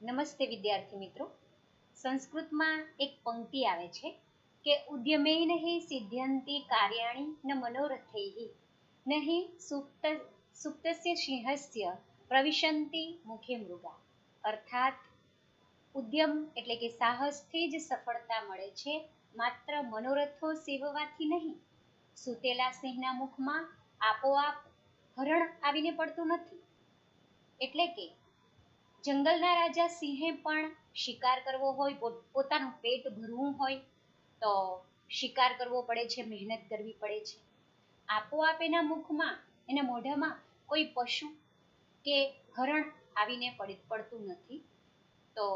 નમસ્તે વિદ્યાર્થી મિત્રો. સંસ્કૃતમાં એક પંક્તિ આવે છે કે ઉદ્યમેન હિ સિદ્ધ્યંતિ કાર્યાણી ન મનોરથૈ નહીં સુપ્ત, સુપ્તસ્ય સિંહસ્ય પ્રવિશંતિ મુખે મૃગા. અર્થાત ઉદ્યમ એટલે કે સાહસથી જ સફળતા મળે છે, માત્ર મનોરથો સેવવાથી નહીં. સૂતેલા સિંહના મુખમાં આપોઆપ હરણ આવીને પડતું નથી. એટલે કે જંગલના રાજા સિંહે પણ શિકાર કરવો હોય પોતાનું પેટ ભરવું હોય, તો શિકાર કરવો પડે છે, મહેનત કરવી પડે છે. આપોઆપ એના મુખમાં, એના મોઢામાં કોઈ પશુ કે હરણ આવીને પડતું નથી. તો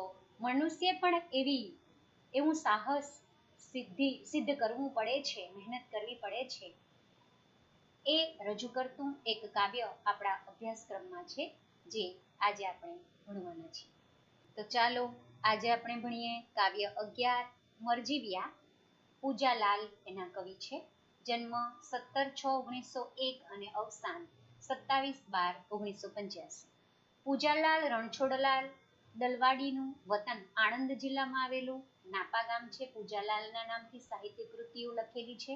મનુષ્ય પણ એવી, એવું સાહસ સિદ્ધિ, સિદ્ધ કરવું પડે છે, મહેનત કરવી પડે છે. એ રજૂ કરતું એક કાવ્ય આપણા અભ્યાસક્રમમાં છે, જે આજે આપણે ભણવાના છીએ તો ચાલો આજે આપણે ભણીએ કાવ્ય અગિયાર મરજીવ્યા, પૂજાલાલ એના કવિ છે. જન્મ સત્તર છ ઓગણીસો એક અને અવસાન સત્તાવીસ બાર ઓગણીસો પંચ્યાસી. પૂજાલાલ રણછોડલાલ દલવાડીનું વતન આણંદ જિલ્લામાં આવેલું નાપા ગામ છે. પૂજાલાલના નામથી સાહિત્ય કૃતિઓ લખેલી છે.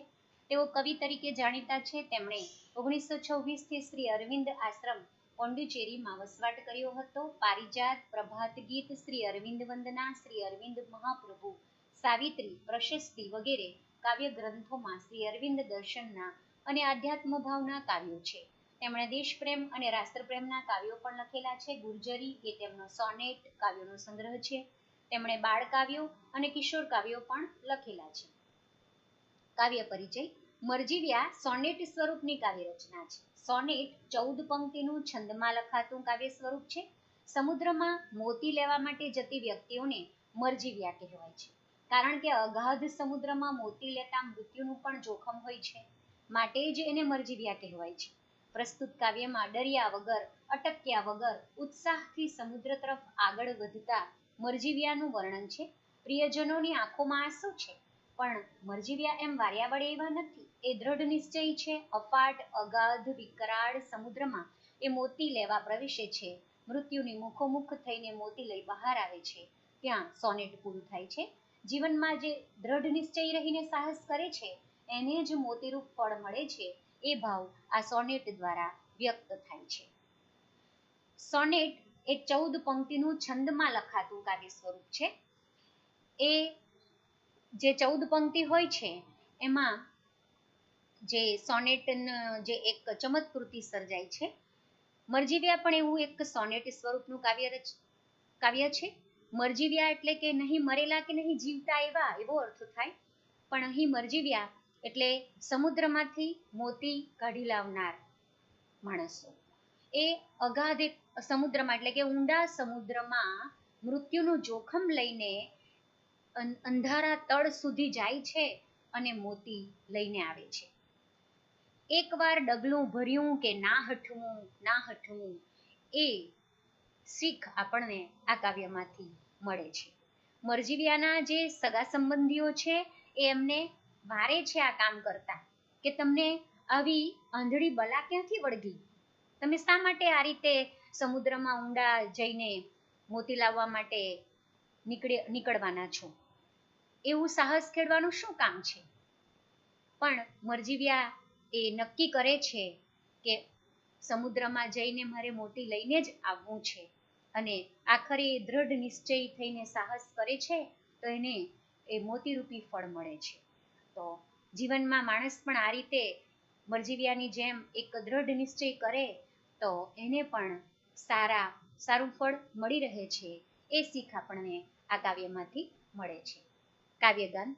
તેઓ કવિ તરીકે જાણીતા છે. તેમણે ઓગણીસો છવ્વીસથી શ્રી અરવિંદ આશ્રમ પોંડિચેરીમાં વસવાટ કર્યો હતો. પારિજાત પ્રભાત ગીત શ્રી અરવિંદ વંદના, શ્રી અરવિંદ મહાપ્રભુ, સાવિત્રી, પ્રશસ્તિ વગેરે કાવ્ય ગ્રંથોમાં શ્રી અરવિંદ દર્શનના અને આધ્યાત્મ ભાવના કાવ્યો છે. તેમણે દેશપ્રેમ અને રાષ્ટ્રપ્રેમના કાવ્યો પણ લખેલા છે. ગુર્જરી એ તેમનો સોનેટ કાવ્યોનો સંગ્રહ છે. તેમણે બાળ કાવ્યો અને કિશોર કાવ્યો પણ લખેલા છે. કાવ્ય પરિચય મરજીવ્યા સોનેટ સ્વરૂપની કાવ્ય રચના છે. સોનેટ ચૌદ પંક્તિનું છંદમાં લખાતું કાવ્ય સ્વરૂપ છે. સમુદ્રમાં મોતી લેવા માટે જતી વ્યક્તિઓને મરજીવ્યા કહેવાય છે. કારણ કે અગાધ સમુદ્રમાં મોતી લેતા મૃત્યુનું પણ જોખમ હોય છે. માટે જ એને મરજીવ્યા કહેવાય છે. પ્રસ્તુત કાવ્યમાં ડર્યા વગર, અટક્યા વગર, ઉત્સાહથી સમુદ્ર તરફ આગળ વધતા મરજીવ્યાનું વર્ણન છે. પ્રિયજનોની આંખોમાં આંસુ છે. પણ મરજીવ્યા એમ વાર્યાવળ એવા નથી. એ દ્રઢ નિશ્ચય છે, અફાટ, અગાધ, વિકરાળ સમુદ્રમાં એ મોતી લેવા પ્રવેશે છે. મૃત્યુની મુખોમુખ થઈને મોતી લઈ બહાર આવે છે. ત્યાં સોનેટ પૂરું થાય છે. જીવનમાં જે દ્રઢ નિશ્ચય રહીને સાહસ કરે છે, એને જ મોતીરૂપ ફળ મળે છે, એ ભાવ આ સોનેટ દ્વારા વ્યક્ત થાય છે. સોનેટ એ ચૌદ પંક્તિનું છંદમાં લખાતું કાવ્ય સ્વરૂપ છે. એ જે ચૌદ પંક્તિ હોય છે, એમાં જે સોનેટ જે એક ચમત્કૃતિ સર્જાય છે. મરજીવ્યા પણ એવું એક સોનેટ સ્વરૂપનું કાવ્ય કાવ્ય છે. મરજીવ્યા એટલે કે નહીં મરેલા કે નહીં જીવતા એવા, એવો અર્થ થાય. પણ અહીં મરજીવ્યા એટલે સમુદ્રમાંથી મોતી કાઢી લાવનાર માણસો. એ અગાધ સમુદ્રમાં એટલે કે ઊંડા સમુદ્રમાં મૃત્યુનું જોખમ લઈને અંધારા તળ સુધી જાય છે અને મોતી લઈને આવે છે. એકવાર ડગલું ભર્યું કે ના હઠવું ના હઠવું એ શીખ આપણને આ કાવ્યમાંથી મળે છે. મરજીવ્યાના જે સગા સંબંધીઓ છે એ એમને વારે છે આ કામ કરતા કે તમને આવી આંધળી બલા ક્યાંથી વળગી? તમે શા માટે આ રીતે સમુદ્રમાં ઊંડા જઈને મોતી લાવવા માટે નીકળે નીકળવાના છો? એવું સાહસ ખેડવાનું શું કામ છે? પણ મરજીવ્યા એ નક્કી કરે છે કે સમુદ્રમાં જઈને મારે મોતી લઈને જ આવવું છે. અને આખરે એ દ્રઢ નિશ્ચય થઈને સાહસ કરે છે, તો એને એ મોતીરૂપી ફળ મળે છે. તો જીવનમાં માણસ પણ આ રીતે મરજીવ્યાની જેમ એક દ્રઢ નિશ્ચય કરે, તો એને પણ સારા, સારું ફળ મળી રહે છે, એ શીખ આપણને આ કાવ્યમાંથી મળે છે. કાવ્યગાન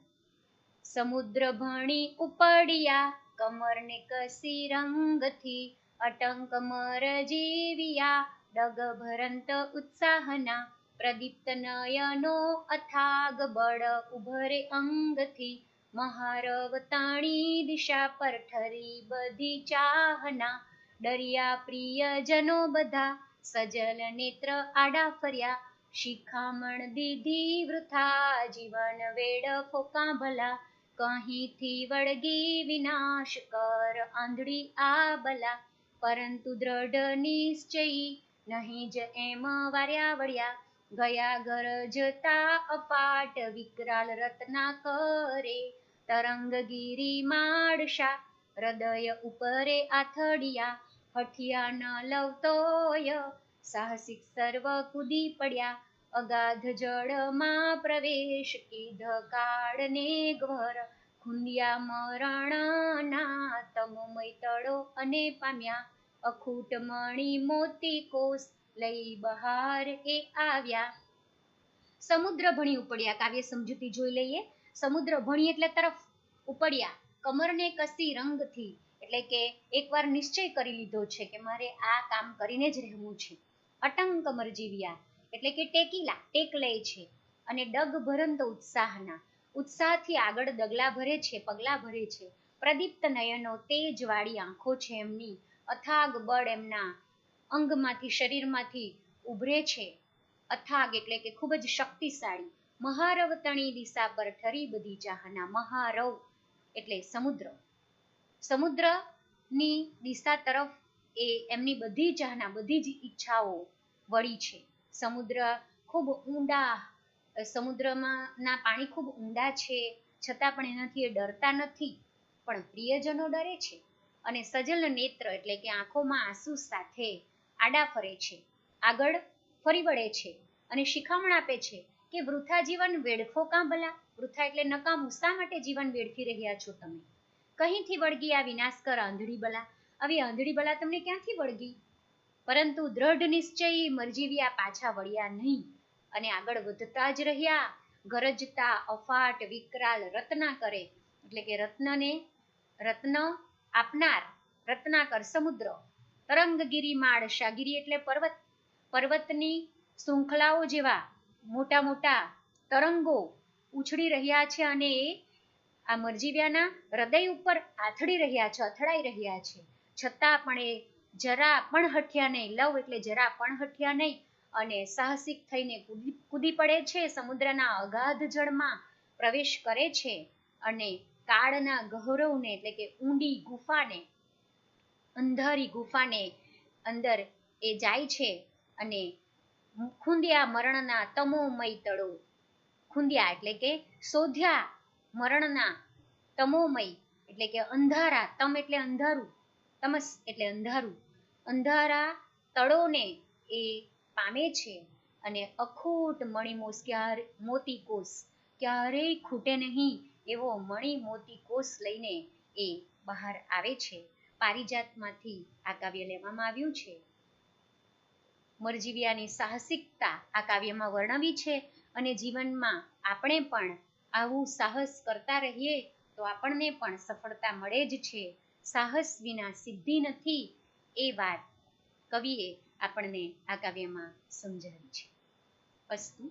સમુદ્ર ભણી ઉપડ્યા કમરને કસી રંગથી અટંક મર જીવ્યા ડગ ભરંત ઉત્સાહના પ્રદીપ્ત નયનો અથાગ બળ ઉભરે અંગથી મહારવતાણી દિશા પર ઠરી બધી ચાહના ડરિયા પ્રિયજનો બધા સજલ નેત્ર આડા ફર્યા શિખામણ દીધી વૃથા, જીવન વેડ ફોકા ભલા. કહીથી વળગી વિનાશ કર આંધળી આ બલા. પરંતુ દ્રઢ નિશ્ચયી નહીં જ એમ વાર્યા વળ્યા. ગયા ગરજતા અપાટ વિકરાલ રત્ના કરે. તરંગગીરી માડશા, હૃદય ઉપરે આથડિયા. હઠિયા ન લવતોય સાહસિક સર્વ કૂદી પડ્યા. અગાધ જળમાં પ્રવેશ કીધ કાળને ઘર. ખુંડિયા મરણના તમોમય તળો અને પામ્યા. અખૂટ મણી મોતી કોષ લઈ બહાર એ આવ્યા. સમુદ્ર ભણી ઉપડ્યા. કાવ્ય સમજૂતી જોઈ લઈએ. સમુદ્ર ભણી એટલે તરફ ઉપડ્યા. કમરને કસી રંગથી. એટલે કે એકવાર નિશ્ચય કરી લીધો છે કે મારે આ કામ કરીને જ રહેવું છે. અટંક મરજીવિયા એટલે કે ટેકીલા ટેક લે છે. અને ડગ ભરંત ઉત્સાહના, ઉત્સાહથી આગળ ડગલા ભરે છે, પગલા ભરે છે. પ્રદીપ્ત નયનો તેજવાળી આંખો છે એમની, અથાગ બળ એમના અંગમાંથી, શરીરમાંથી ઉભરે છે. અથાગ એટલે કે ખૂબ જ શક્તિશાળી મહારવતણી દિશા પર ઠરી બધી ચાહના મહારવ, એટલે સમુદ્ર. સમુદ્રની દિશા તરફ એ એમની બધી ચાહના બધી જ ઈચ્છાઓ વળી છે. સમુદ્ર ખૂબ ઊંડા સમુદ્રમાં ના પાણી ખૂબ ઊંડા છે. છતાં પણ એનાથી એ ડરતા નથી. પણ પ્રિયજનો ડરે છે અને સજલ નેત્ર એટલે કે આંખોમાં આંસુ સાથે આડા ફરે છે. આગળ ફરી વળે છે અને શિખામણ આપે છે કે, વૃથા જીવન વેડફો કાં ભલા? વૃથા એટલે નકામું. શા માટે જીવન વેડફી રહ્યા છો તમે? કહીંથી વળગી આ વિનાશકર આંધળી બલા? આવી આંધળી બલા તમને ક્યાંથી વળગી? પરંતુ દ્રઢ નિશ્ચય મરજીવ્યા પાછા વળ્યા નહીં અને આગળ વધતા જ રહ્યા. ગરજતા, અફાટ વિકરાલ રત્ના કરે એટલે કે રત્નને રત્ન આપનાર, રત્નાકર સમુદ્ર, તરંગગીરી માળ, શાગીરી એટલે પર્વત, પર્વતની શૃંખલાઓ જેવા મોટા મોટા તરંગો ઉછળી રહ્યા છે અને એ આ મરજીવ્યાના હૃદય ઉપર આથડી રહ્યા છે, અથડાઈ રહ્યા છે. છતાં પણ એ જરા પણ હઠ્યા નહીં. લવ એટલે જરા પણ હઠ્યા નહીં અને સાહસિક થઈને કૂદી પડે છે, સમુદ્રના અગાધ જળમાં પ્રવેશ કરે છે અને કાળના ગૌરવને એટલે કે ઊંડી ગુફાને, અંધારી ગુફાને અંદર એ જાય છે અને ખુંદિયા મરણના તમોમય તળો, ખુંદિયા એટલે કે શોધ્યા મરણના તમોમય એટલે કે અંધારા, તમ એટલે અંધારું તમસ એટલે અંધારું. અંધારા તળોને એ પામે છે અને અખૂટ મણિમોસ ક્યારે મોતી કોષ ક્યારેય ખૂટે નહીં એવો મણિ મોતી કોષ લઈને એ બહાર આવે છે. પારિજાતમાંથી આ કાવ્ય લેવામાં આવ્યું છે. મરજીવિયાની સાહસિકતા આ કાવ્યમાં વર્ણવી છે અને જીવનમાં આપણે પણ આવું સાહસ કરતા રહીએ તો આપણને પણ સફળતા મળે જ છે. સાહસ વિના સિદ્ધિ નથી એ વાત કવિએ આપણને આ કાવ્યમાં સમજાવી છે. અસ્તુ